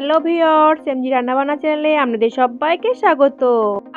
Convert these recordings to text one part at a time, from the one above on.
Hello viewers MG রান্নাবান্না চ্যানেলে আপনাদের সবাইকে স্বাগত।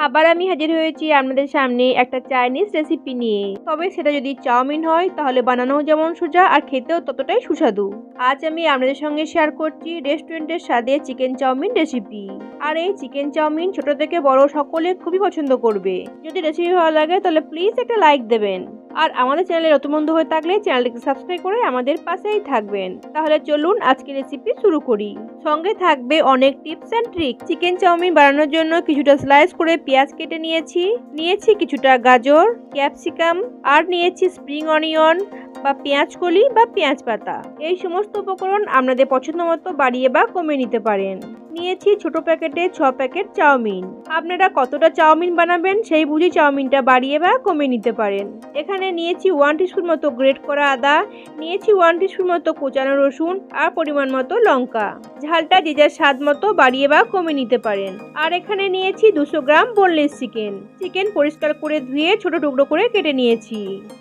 আবার আমি হাজির হয়েছি আপনাদের সামনে একটা চাইনিজ রেসিপি নিয়ে। তবে সেটা যদি চাউমিন হয়, তাহলে বানানো যেমন সোজা আর খেতেও ততটাই সুস্বাদু। আজ আমি আপনাদের সঙ্গে শেয়ার করছি রেস্টুরেন্টের স্বাদে চিকেন চাউমিন রেসিপি। আর এই চিকেন চাউমিন ছোট থেকে বড় সকলে খুবই পছন্দ করবে। যদি রেসিপি ভালো লাগে, তাহলে প্লিজ একটা লাইক দেবেন। আর আমাদের চ্যানেলে নতুন বন্ধু হয়ে থাকলে চ্যানেলটিকে সাবস্ক্রাইব করে আমাদের পাশেই থাকবেন। তাহলে চলুন আজকে রেসিপি শুরু করি। সঙ্গে থাকবে অনেক tips and trick chicken chowmein বানানোর জন্য কিছুটা স্লাইস করে পেঁয়াজ কেটে নিয়েছি। নিয়েছি কিছুটা গাজর ক্যাপসিকাম আর নিয়েছি স্প্রিং অনিয়ন বা পেঁয়াজ কলি বা পেঁয়াজ পাতা। এই সমস্ত উপকরণ আপনাদের পছন্দ মতো বাড়িয়ে বা কমিয়ে নিতে পারেন। নিয়েছি ছোট প্যাকেটে ছ প্যাকেট চাউমিন। আপনারা কতটা চাউমিন বানাবেন সেই বুঝি চাউমিনটা বাড়িয়ে বা কমিয়ে নিতে পারেন। এখানে নিয়েছি ওয়ান টিস্পুন মতো গ্রেট করা আদা, নিয়েছি ওয়ান টিস্পুন মতো কোচানো রসুন আর পরিমাণ মতো লঙ্কা। ঝালটা যে যার স্বাদ মতো বাড়িয়ে বা কমিয়ে নিতে পারেন। আর এখানে নিয়েছি দুশো গ্রাম বোনলেস চিকেন চিকেন পরিষ্কার করে ধুয়ে ছোট টুকরো করে কেটে নিয়েছি।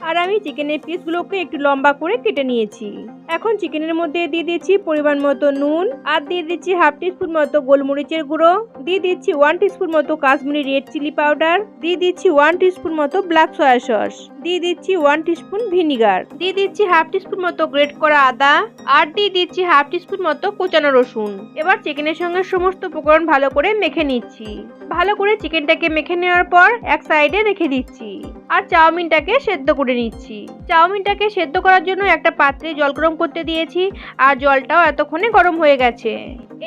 আর আমি চিকেনের পিসগুলোকে একটু লম্বা করে কেটে নিয়েছি। এখন চিকেনের মধ্যে দিয়ে দিয়েছি পরিমাণ মতো নুন আর দিয়ে দিচ্ছি হাফ টিস্পুন মতো গোলমরিচের গুঁড়ো, দিয়ে দিচ্ছি ওয়ান টিস্পুন মতো কাশ্মীরি রেড চিলি পাউডার দিয়ে দিচ্ছি ওয়ান টিস্পুন মতো ব্ল্যাক সয়া সস দিয়ে দিচ্ছি ওয়ান টিস্পুন ভিনিগার দিয়ে দিচ্ছি হাফ টিস্পুন মতো গ্রেট করা আদা, আর দিয়ে দিচ্ছি হাফ টিস্পুন মতো কোচানো রসুন। এবার চিকেনের সঙ্গে সমস্ত উপকরণ ভালো করে মেখে নিচ্ছি। ভালো করে চিকেনটাকে মেখে নেওয়ার পর এক সাইডে রেখে দিচ্ছি। আর চাউমিনটাকে সেদ্ধ করে নিচ্ছি। চাউমিনটাকে সেদ্ধ করার জন্য একটা পাত্রে জল গরম করতে দিয়েছি, আর জলটাও এতক্ষণে গরম হয়ে গেছে।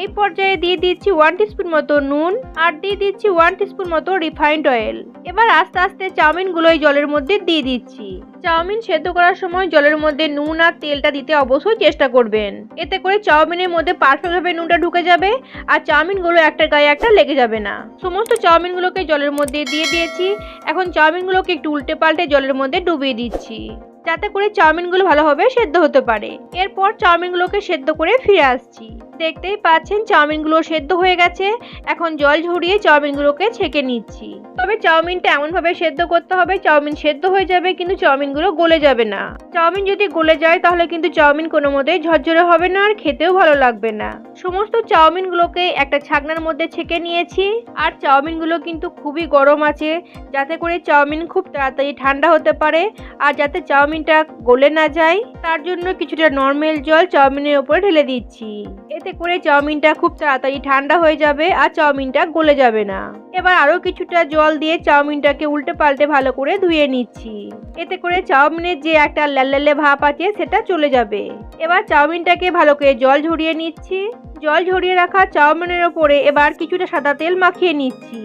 এই পর্যায়ে দিয়ে দিচ্ছি ওয়ান টিস্পুন মতো নুন আর দিয়ে দিচ্ছি ওয়ান টিস্পুন মতো রিফাইন্ড অয়েল এবার আস্তে আস্তে চাউমিনগুলো এই জলের মধ্যে দিয়ে দিচ্ছি। চাউমিন সেদ্ধ করার সময় জলের মধ্যে নুন আর তেলটা দিতে অবশ্যই চেষ্টা করবেন। এতে করে চাউমিনের মধ্যে পারফেক্টভাবে নুনটা ঢুকে যাবে আর চাউমিনগুলো একটা গায়ে একটা লেগে যাবে না। সমস্ত চাউমিনগুলোকে জলের মধ্যে দিয়ে দিয়েছি। এখন চাউমিনগুলোকে একটু উল্টে পাল্টে জলের মধ্যে ডুবিয়ে দিচ্ছি। যাতে করে চাউমিনগুলো ভালোভাবে সেদ্ধ হতে পারে। এরপর চাউমিনগুলোকে সেদ্ধ করে ফিরে আসছি। দেখতেই পাচ্ছেন চাউমিনগুলো সেদ্ধ হয়ে গেছে। এখন জল ঝরিয়ে চাউমিনগুলোকে ছেঁকে নিচ্ছি। তবে চাউমিনটা এমনভাবে সেদ্ধ করতে হবে, চাউমিন সেদ্ধ হয়ে যাবে কিন্তু চাউমিনগুলো গলে যাবে না। চাউমিন যদি গলে যায় তাহলে কিন্তু চাউমিন কোনো মতেই ঝরঝরে হবে না আর খেতেও ভালো লাগবে না। সমস্ত চাউমিনগুলোকে একটা ছাকনার মধ্যে ছেঁকে নিয়েছি। আর চাউমিনগুলো কিন্তু খুবই গরম আছে, যাতে করে চাউমিন খুব তাড়াতাড়ি ঠান্ডা হতে পারে। আর যাতে চাউমিনটা গলে না যায়, তার জন্য কিছুটা নর্মাল জল চাউমিনের উপরে ঢেলে দিচ্ছি। এতে করে চাউমিনটা খুব তাড়াতাড়ি ঠান্ডা হয়ে যাবে আর চাউমিনটা গলে যাবে না। এবার আরও কিছুটা জল দিয়ে চাউমিনটাকে উল্টে পাল্টে ভালো করে ধুয়ে নিচ্ছি। এতে করে চাউমিনের যে একটা লাল্লালে ভাপ আছে, সেটা চলে যাবে। এবার চাউমিনটাকে ভালো করে জল ঝরিয়ে নিচ্ছি। জল ঝরিয়ে রাখা চাউমিনের ওপরে এবার কিছুটা সাদা তেল মাখিয়ে নিচ্ছি।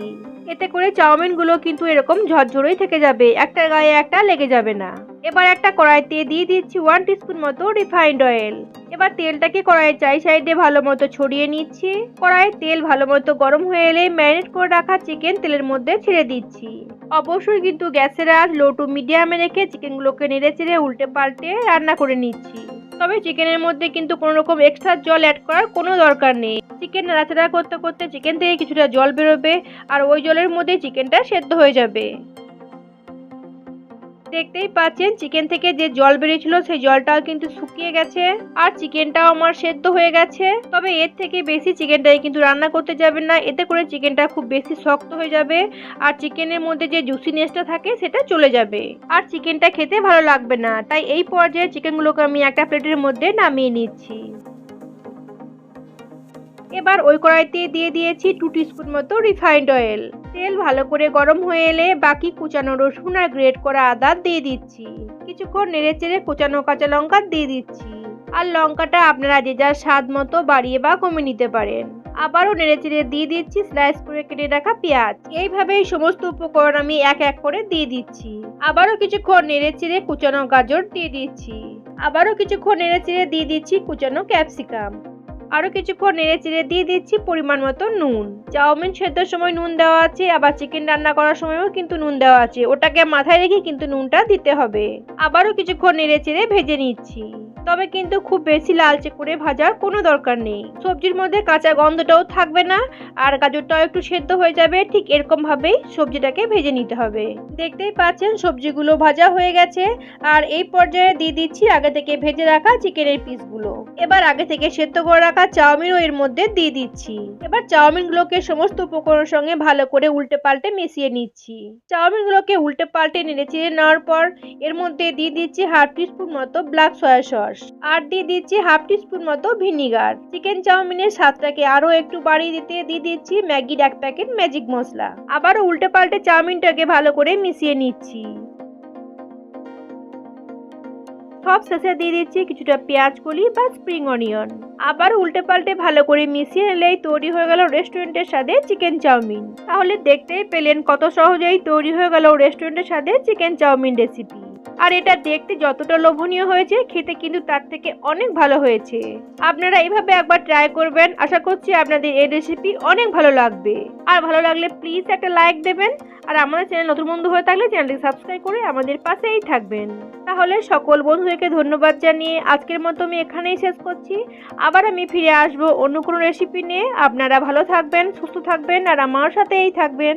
এতে করে চাউমিনগুলো কিন্তু এরকম ঝরঝরেই থেকে যাবে, একটা গায়ে একটা লেগে যাবে না। এবার একটা কড়াইতে দিয়ে দিচ্ছি ওয়ান টিস্পুন মতো রিফাইন্ড অয়েল এবার তেলটাকে কড়াইয়ের চাই সাইডে ভালো মতো ছড়িয়ে নিচ্ছি। কড়াইয়ের তেল ভালো মতো গরম হয়ে এলে ম্যারিনেট করে রাখা চিকেন তেলের মধ্যে ছেড়ে দিচ্ছি। অবশ্যই কিন্তু গ্যাসের আঁচ লো টু মিডিয়ামে রেখে চিকেনগুলোকে নেড়ে চেড়ে উল্টে পাল্টে রান্না করে নিচ্ছি। তবে চিকেনের মধ্যে কিন্তু কোনো রকম এক্সট্রা জল অ্যাড করার কোনো দরকার নেই। চিকেন নাড়াচাড়া করতে করতে চিকেন থেকে কিছুটা জল বেরোবে আর ওই জলের মধ্যে চিকেনটা সেদ্ধ হয়ে যাবে। দেখতেই পাচ্ছেন চিকেন থেকে যে জল বেরিয়েছিল সেই জলটাও কিন্তু শুকিয়ে গেছে। আর চিকেনটাও আমার সেদ্ধ হয়ে গেছে। তবে এর থেকে বেশি চিকেনটাই কিন্তু রান্না করতে যাবেন না। এতে করে চিকেনটা খুব বেশি শক্ত হয়ে যাবে। আর চিকেনের মধ্যে যে জুসিনেসটা থাকে, সেটা চলে যাবে। আর চিকেনটা খেতে ভালো লাগবে না। তাই এই পর্যায়ে চিকেনগুলোকে আমি একটা প্লেটের মধ্যে নামিয়ে নিচ্ছি। এবার ওই কড়াইতে দিয়ে দিয়েছি টু টিস্পুন মতো রিফাইন্ড অয়েল তেল ভালো করে গরম হয়ে এলে বাকি কুচানো রসুন আর গ্রেট করা আদা দিয়ে দিচ্ছি। কিছুক্ষণ নেড়ে চেড়ে কুচানো কাঁচা লঙ্কা দিয়ে দিচ্ছি। আর লঙ্কাটা আপনারা যে যার স্বাদ মতো বাড়িয়ে বা কমে নিতে পারেন। আবারও নেড়ে চেড়ে দিয়ে দিচ্ছি স্লাইস করে কেটে রাখা পেঁয়াজ। এইভাবেই সমস্ত উপকরণ আমি এক এক করে দিয়ে দিচ্ছি। আবারও কিছুক্ষণ নেড়ে চেড়ে কুচানো গাজর দিয়ে দিচ্ছি। আবারও কিছুক্ষণ নেড়ে চেড়ে দিয়ে দিচ্ছি কুচানো ক্যাপসিকাম। আরও কিছুক্ষণ নেড়ে চেড়ে দিয়ে দিচ্ছি পরিমাণ মতো নুন। চাউমিন সেদ্ধর সময় নুন দেওয়া আছে, আবার চিকেন রান্না করার সময়ও কিন্তু নুন দেওয়া আছে। ওটাকে মাথায় রেখে কিন্তু নুনটা দিতে হবে। আবারও কিছুক্ষণ নেড়ে চেড়ে ভেজে নিচ্ছি। তবে কিন্তু খুব বেশি লালচে করে ভাজার কোনো দরকার নেই। সবজির মধ্যে কাঁচা গন্ধটাও থাকবে না, আর গাজরটাও একটু সেদ্ধ হয়ে যাবে, ঠিক এরকম ভাবেই সবজিটাকে ভেজে নিতে হবে। দেখতেই পাচ্ছেন সবজিগুলো ভাজা হয়ে গেছে, আর এই পর্যায়ে দিয়ে দিচ্ছি আগে থেকে ভেজে রাখা চিকেনের পিসগুলো। এবার আগে থেকে সেদ্ধ করে রাখা চাউমিনও এর মধ্যে দিয়ে দিচ্ছি। এবার চাউমিনগুলোকে সমস্ত উপকরণের সঙ্গে ভালো করে উল্টে পাল্টে মিশিয়ে নিচ্ছি। চাউমিনগুলোকে উল্টে পাল্টে নেড়ে চিড়ে নেওয়ার পর এর মধ্যে দিয়ে দিচ্ছি হাফ টিস্পুন মতো ব্ল্যাক সয়া সস। আর দিয়ে দিচ্ছি হাফ টিস্পুন মতো ভিনিগার। চিকেন চাউমিনের স্বাদটাকে আরও একটু বাড়িয়ে দিতে দিয়ে দিচ্ছি ম্যাগির এক প্যাকেট ম্যাজিক মশলা। আবার উল্টে পাল্টে চাউমিনটাকে ভালো করে মিশিয়ে নিচ্ছি। সব শেষে দিয়ে দিচ্ছি কিছুটা পেঁয়াজ কলি বা স্প্রিং অনিয়ন। আবার উল্টে পাল্টে ভালো করে মিশিয়ে নিলেই তৈরি হয়ে গেল রেস্টুরেন্টের স্বাদে চিকেন চাউমিন। তাহলে দেখতেই পেলেন কত সহজেই তৈরি হয়ে গেল রেস্টুরেন্টের স্বাদে চিকেন চাউমিন রেসিপি। আর এটা দেখতে যতটা লোভনীয় হয়েছে, খেতে কিন্তু তার থেকে অনেক ভালো হয়েছে। আপনারা এইভাবে একবার ট্রাই করবেন। আশা করছি আপনাদের এই রেসিপি অনেক ভালো লাগবে। আর ভালো লাগলে প্লিজ একটা লাইক দেবেন। আর আমাদের চ্যানেল নতুন বন্ধু হয়ে থাকলে চ্যানেলটি সাবস্ক্রাইব করে আমাদের পাশেই থাকবেন। তাহলে সকল বন্ধুদেরকে ধন্যবাদ জানিয়ে আজকের মতো আমি এখানেই শেষ করছি। আবার আমি ফিরে আসব অন্য কোনো রেসিপি নিয়ে। আপনারা ভালো থাকবেন, সুস্থ থাকবেন, আর আমার সাথেই থাকবেন।